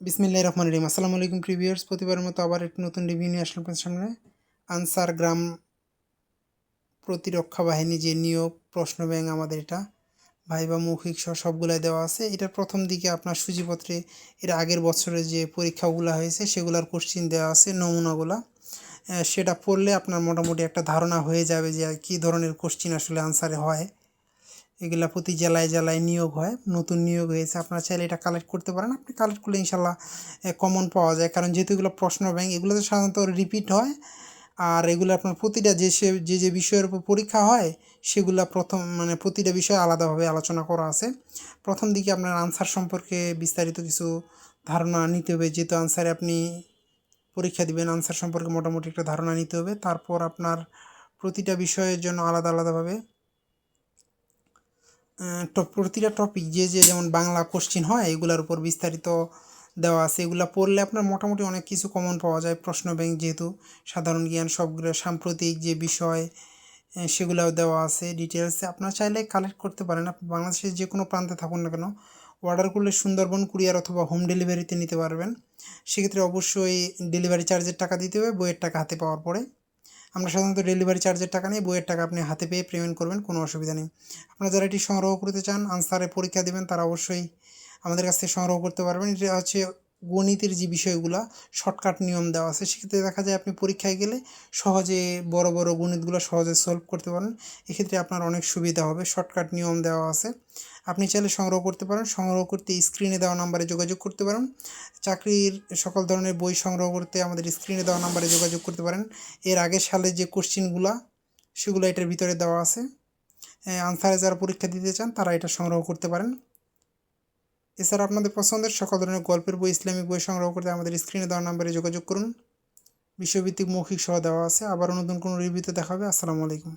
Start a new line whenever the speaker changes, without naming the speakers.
বিসমিল্লাহ রহমান রহিম। আসসালামু আলাইকুম প্রিভিয়ার্স প্রতিবারের মতো আবার একটি নতুন রিভিউ নিয়ে আসলাম সামনে। আনসার গ্রাম প্রতিরক্ষা বাহিনী যে নিয়োগ, প্রশ্ন ব্যাংক আমাদের এটা। ভাইবা মৌখিক সহ সবগুলাই দেওয়া আছে। এটার প্রথম দিকে আপনার সূচিপত্রে এর আগের বছরে যে পরীক্ষাগুলো হয়েছে, সেগুলোর কোশ্চিন দেওয়া আছে, নমুনাগুলা। সেটা পড়লে আপনার মোটামুটি একটা ধারণা হয়ে যাবে যে কী ধরনের কোশ্চিন আসলে আনসারে হয়। এগুলা প্রতি জেলায় জেলায় নিয়োগ হয়, নতুন নিয়োগ হয়েছে। আপনারা চাইলে এটা কালেক্ট করতে পারেন। আপনি কালেক্ট করলে ইনশাল্লাহ কমন পাওয়া যায়। কারণ যেহেতু এগুলো প্রশ্ন ব্যাংক এগুলোতে সাধারণত রিপিট হয়। আর এগুলো আপনার প্রতিটা যে সে, যে যে বিষয়ের উপর পরীক্ষা হয়, সেগুলো প্রথম মানে প্রতিটা বিষয়ে আলাদাভাবে আলোচনা করা আছে। প্রথম দিকে আপনার আনসার সম্পর্কে বিস্তারিত কিছু ধারণা নিতে হবে। যেহেতু আনসারে আপনি পরীক্ষা দিবেন আনসার সম্পর্কে মোটামুটি একটা ধারণা নিতে হবে। তারপর আপনার প্রতিটা বিষয়ের জন্য আলাদা, আলাদাভাবে প্রতিটা টপিক যে যে যেমন বাংলা কোশ্চিন হয়, এগুলোর উপর বিস্তারিত দেওয়া আছে। এগুলো পড়লে আপনার মোটামুটি অনেক কিছু কমন পাওয়া যায়। প্রশ্ন ব্যাংক যেহেতু সাধারণ জ্ঞান, সবগুলো সাম্প্রতিক যে বিষয় সেগুলোও দেওয়া আছে ডিটেলসে আপনারা চাইলে কালেক্ট করতে পারেন। আপনি বাংলাদেশের যে কোনো প্রান্তে থাকুন না কেন অর্ডার করলে সুন্দরবন কুরিয়ার অথবা হোম ডেলিভারিতে নিতে পারবেন। সেক্ষেত্রে অবশ্যই ডেলিভারি চার্জের টাকা দিতে হবে, বইয়ের টাকা হাতে পাওয়ার পরে। আমরা সাধারণত ডেলিভারি চার্জের টাকা নিয়ে বইয়ের টাকা আপনি হাতে পেয়ে পেমেন্ট করবেন, কোনো অসুবিধা নেই। আপনারা যারা এটি সংগ্রহ করতে চান আনসারে পরীক্ষা দেবেন, তারা অবশ্যই আমাদের কাছ থেকে সংগ্রহ করতে পারবেন। এটা হচ্ছে গণিতের যে বিষয়গুলো শর্টকাট নিয়ম দেওয়া আছে, সেক্ষেত্রে দেখা যায় আপনি পরীক্ষায় গেলে সহজে বড় বড় গণিতগুলো সহজে সলভ করতে পারেন। এক্ষেত্রে আপনার অনেক সুবিধা হবে শর্টকাট নিয়ম দেওয়া আছে। আপনি চাইলে সংগ্রহ করতে পারেন, সংগ্রহ করতে স্ক্রিনে দেওয়া নাম্বারে যোগাযোগ করতে পারেন। চাকরির সকল ধরনের বই সংগ্রহ করতে আমাদের স্ক্রিনে দেওয়া নাম্বারে যোগাযোগ করতে পারেন। এর আগের সালে যে কোশ্চিনগুলো সেগুলো এটার ভিতরে দেওয়া আছে। আনসারে যারা পরীক্ষা দিতে চান, তারা এটা সংগ্রহ করতে পারেন। এছাড়া আপনাদের পছন্দের সকল ধরনের গল্পের বই, ইসলামিক বই সংগ্রহ করতে আমাদের স্ক্রিনে দেওয়া নাম্বারে যোগাযোগ করুন। বিশ্বভিত্তিক মৌখিক সহ দেওয়া আছে। আবার নতুন কোনো রিভিউতে দেখা হবে। আসসালামু আলাইকুম।